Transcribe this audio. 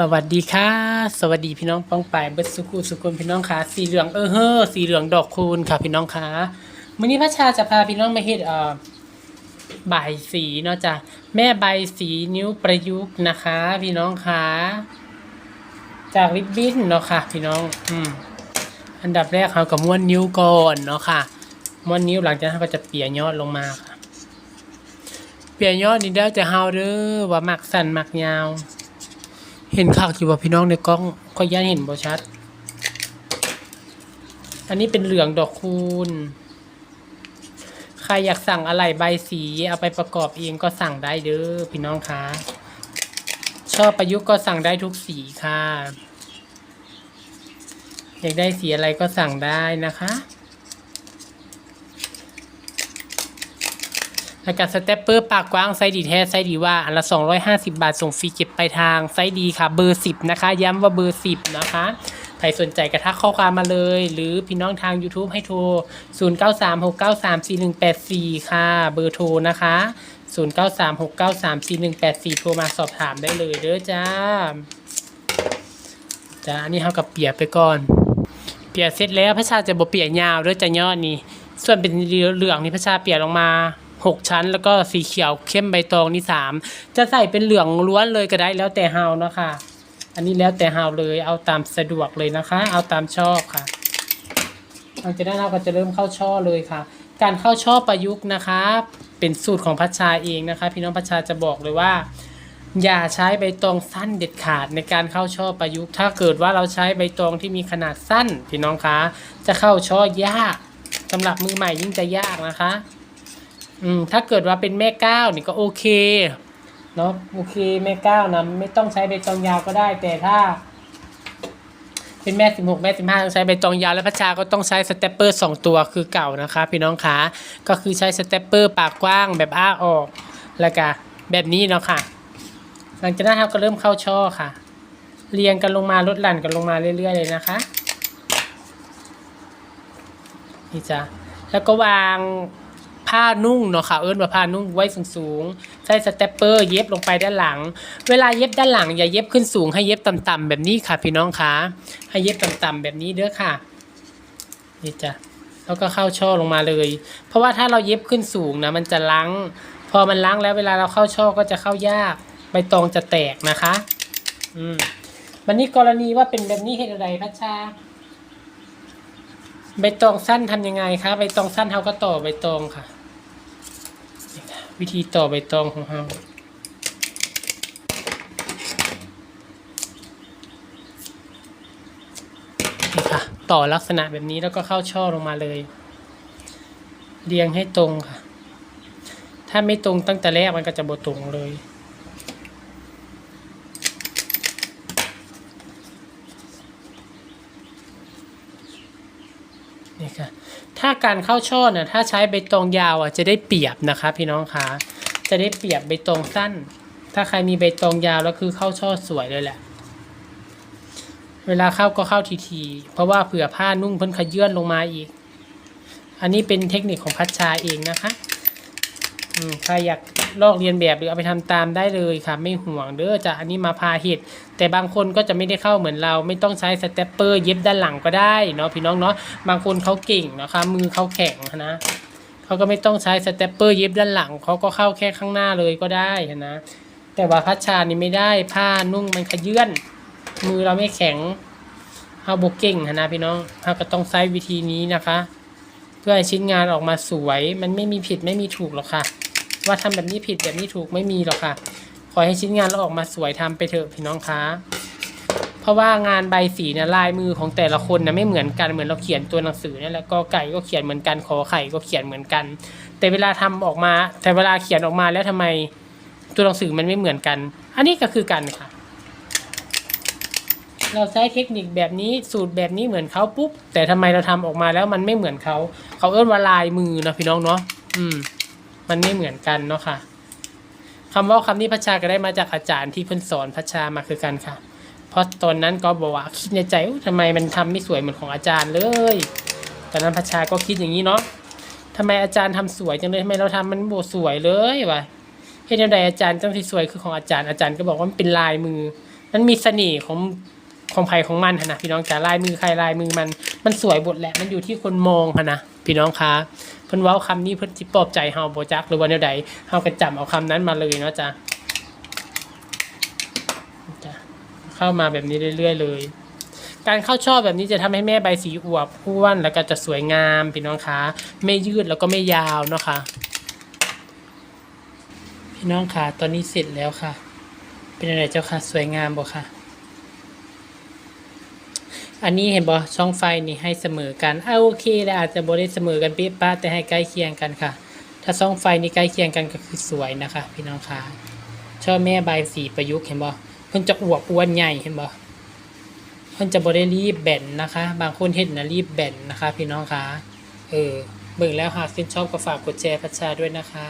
สวัสดีค่ะ สวัสดีพี่น้องป้องปายเบิดสุขุสุคนพี่น้องค่ะสีเหลืองเออเฮอสีเหลืองดอกคูณค่ะพี่น้องค่ะมื้อนี้พระชาจะพาพี่น้องมาเฮ็ดเอ่อใบสีเนาะจ้ะแม่ใบสีนิ้วประยุกต์นะคะ พี่น้องค่ะจากริบบิ้นเนาะค่ะ พี่น้องอืมอันดับแรกเรากับม้วนนิ้วก่อนเนาะค่ะม้วนนิ้วหลังจากนั้นก็จะเปี่ยยอดลงมาค่ะ เปี่ยยอดนี่แล้วแต่เฮาเด้อว่ามักสั้นมักยาว เห็นข่าวอยู่ว่าพี่น้องในกล้องก็ย่านเห็นบ่ชัด อันนี้เป็นเหลืองดอกคูณ ใครอยากสั่งอะไรใบสีเอาไปประกอบเองก็สั่งได้เด้อพี่น้องคะชอบประยุกต์ก็สั่งได้ทุกสีค่ะ อยากได้สีอะไรก็สั่งได้นะคะ แล้วก็สเตปเปอร์ปากกว้างไซดีแท้ไซดีว่าอันละ 250 บาทส่งฟรีเก็บไปลายทางไซดีค่ะ เบอร์ 10 นะคะ ย้ำว่าเบอร์ 10 นะคะใครสนใจกระทักข้อความมาเลย หรือพี่น้องทาง YouTube ให้โทร 0936934184 ค่ะ เบอร์โทรนะคะ 0936934184 โทรมาสอบถามได้เลยเด้อจ้าจ้าอันนี้เท่ากับเปียกไปก่อน เปียกเสร็จแล้วพระชาจะบ่เปียกยาวเด้อจะยอดนี่ส่วนเป็นเหลืองนี่พระชาเปียกลงมา หกชั้น แล้วก็สีเขียวเข้มใบตองนี่สามจะใส่เป็นเหลืองล้วนเลยก็ได้แล้วแต่เฮาเนาะค่ะอันนี้แล้วแต่เฮาเลยเอาตามสะดวกเลยนะคะ เอาตามชอบค่ะหลังจากนั้นเราก็จะเริ่มเข้าช่อเลยค่ะ การเข้าช่อประยุกต์นะคะ เป็นสูตรของพัชชาเองนะคะ พี่น้องพัชชาจะบอกเลยว่าอย่าใช้ใบตองสั้นเด็ดขาดในการเข้าช่อประยุกต์ ถ้าเกิดว่าเราใช้ใบตองที่มีขนาดสั้น พี่น้องคะ จะเข้าช่อยากสำหรับมือใหม่ยิ่งจะยากนะคะ อืมถ้าเกิดว่าเป็นแม่ก้าวนี่ก็โอเคเนาะโอเคแม่ก้าวนะไม่ต้องใช้ใบตองยาวก็ได้ แต่ถ้า เป็นแม่สิบหกแม่สิบห้าต้องใช้ใบตองยาวและพัชชาก็ต้องใช้สเตปเปอร์สองตัวคือเก่านะคะ พี่น้องคะก็คือใช้สเตปเปอร์ปากกว้างแบบอ้าออกแล้วก็แบบนี้เนาะค่ะ หลังจากนั้นเราก็เริ่มเข้าช่อค่ะ เรียงกันลงมาลดหลั่นกันลงมาเรื่อย ๆ เลยนะคะ นี่จ้ะแล้วก็วาง ผ้านุ่งเนาะค่ะเอิ้นว่าผ้านุ่งไว้สูงๆ ใช้สเตปเปอร์ เย็บลงไปด้านหลัง เวลาเย็บด้านหลังอย่าเย็บขึ้นสูงให้เย็บต่ำๆแบบนี้ค่ะ พี่น้องคะให้เย็บต่ำๆแบบนี้เด้อค่ะนี่จ้ะแล้วก็เข้าช่อลงมาเลย เพราะว่าถ้าเราเย็บขึ้นสูงนะมันจะล้างพอมันล้างแล้วเวลาเราเข้าช่อก็จะเข้ายากใบตองจะแตกนะคะ อืมวันนี้กรณีว่าเป็นแบบนี้เหตุอะไรพัชชาใบตองสั้นทำยังไงคะใบตองสั้นเขาก็ต่อใบตองค่ะ วิธีต่อใบตองของเรานี่ค่ะ ต่อลักษณะแบบนี้แล้วก็เข้าช่อลงมาเลย เรียงให้ตรงค่ะ ถ้าไม่ตรงตั้งแต่แรกมันก็จะบตรงเลย นี่ค่ะ ถ้าการเข้าช่อเนี่ยถ้าใช้ใบตองยาวอะจะได้เปรียบนะคะพี่น้องคะจะได้เปรียบใบตองสั้น ถ้าใครมีใบตองยาวแล้วคือเข้าช่อสวยเลยแหละ เวลาเข้าก็เข้าทีๆเพราะว่าเผื่อผ้านุ่งเพิ่นขยื่นลงมาอีก อันนี้เป็นเทคนิคของพัชชาเองนะคะ อืมใครอยากลอกเรียนแบบหรือเอาไปทำตามได้เลยค่ะ ไม่ห่วงเด้อจะอันนี้มาพาเห็ดแต่บางคนก็จะไม่ได้เข้าเหมือนเรา ไม่ต้องใช้สเตปเปอร์เย็บด้านหลังก็ได้เนาะพี่น้องเนาะบางคนเขาเก่งนะคะมือเขาแข็งนะเขาก็ไม่ต้องใช้สเตปเปอร์เย็บด้านหลังเขาก็เข้าแค่ข้างหน้าเลยก็ได้นะแต่ว่าพัชชานี่ไม่ได้ผ้านุ่งมันขยื่นมือเราไม่แข็งเขาบกเก่งนะพี่น้องเขาก็ต้องใช้วิธีนี้นะคะ เพื่อให้ชิ้นงานออกมาสวย มันไม่มีผิดไม่มีถูกหรอกค่ะ ว่าทำแบบนี้ผิดแบบนี้ถูกไม่มีหรอกค่ะ ขอให้ชิ้นงานเราออกมาสวยทำไปเถอะพี่น้องคะเพราะว่างานใบสีเนี่ยลายมือของแต่ละคนนะไม่เหมือนกันเหมือนเราเขียนตัวหนังสือเนี่ยแหละก็ไก่ก็เขียนเหมือนกันขอไข่ก็เขียนเหมือนกัน แต่เวลาทำออกมา แต่เวลาเขียนออกมาแล้วทำไมตัวหนังสือมันไม่เหมือนกัน อันนี้ก็คือกันค่ะ เราใช้เทคนิคแบบนี้สูตรแบบนี้เหมือนเขาปุ๊บ แต่ทำไมเราทำออกมาแล้วมันไม่เหมือนเขา เขาเอิ้นว่าลายมือนะพี่น้องเนาะ อืม มันไม่เหมือนกันเนาะค่ะคำว่าคำนี้พัชชาก็ได้มาจากอาจารย์ที่เพิ่นสอนพัชชามาคือกันค่ะ เพราะตอนนั้นก็บอกว่าคิดในใจอุ๊ยทำไมมันทำไม่สวยเหมือนของอาจารย์เลย ตอนนั้นพัชชาก็คิดอย่างนี้เนาะทำไมอาจารย์ทำสวยจังเลยทำไมเราทำมันโบสวยเลยวะเฮ็ดยังไงอาจารย์จังที่สวยคือของอาจารย์อาจารย์ก็บอกว่ามันเป็นลายมือ มันมีเสน่ห์ของของไผ่ของมันนะพี่น้องจ๋าลายมือใครลายมือมัน มันสวยบทแหละมันอยู่ที่คนมองนะ พี่น้องคะเพิ่นเว้าคำนี้เพิ่นสิปลอบใจเฮาบ่จักหรือว่าแนวใดเฮาก็จำเอาคำนั้นมาเลยเนาะจ้ะจ้ะเข้ามาแบบนี้เรื่อย ๆ เลย การเข้าช่อแบบนี้จะทำให้แม่ใบสีอวบอ้วนแล้วก็จะสวยงามพี่น้องคะไม่ยืดแล้วก็ไม่ยาวเนาะค่ะพี่น้องคะตอนนี้เสร็จแล้วค่ะ เป็นอะไรเจ้าค่ะ สวยงามบ่ค่ะ อันนี้เห็นบ่ช่องไฟนี่ให้เสมอกันอ่าโอเคแล้วอาจจะบ่ได้เสมอกันเป๊ะป้าแต่ให้ใกล้เคียงกันค่ะ ถ้าช่องไฟนี่ใกล้เคียงกันก็คือสวยนะคะ พี่น้องคะช่อแม่ใบสีประยุกต์เห็นบ่เพิ่นจะอวบอ้วนใหญ่เห็นบ่เพิ่นจะบ่ได้รีบแบนนะคะ บางคนเห็นนะรีบแบนนะคะ พี่น้องคะเออเบิ่งแล้วหากชื่นชอบก็ฝากกดแชร์พัชชาด้วยนะคะ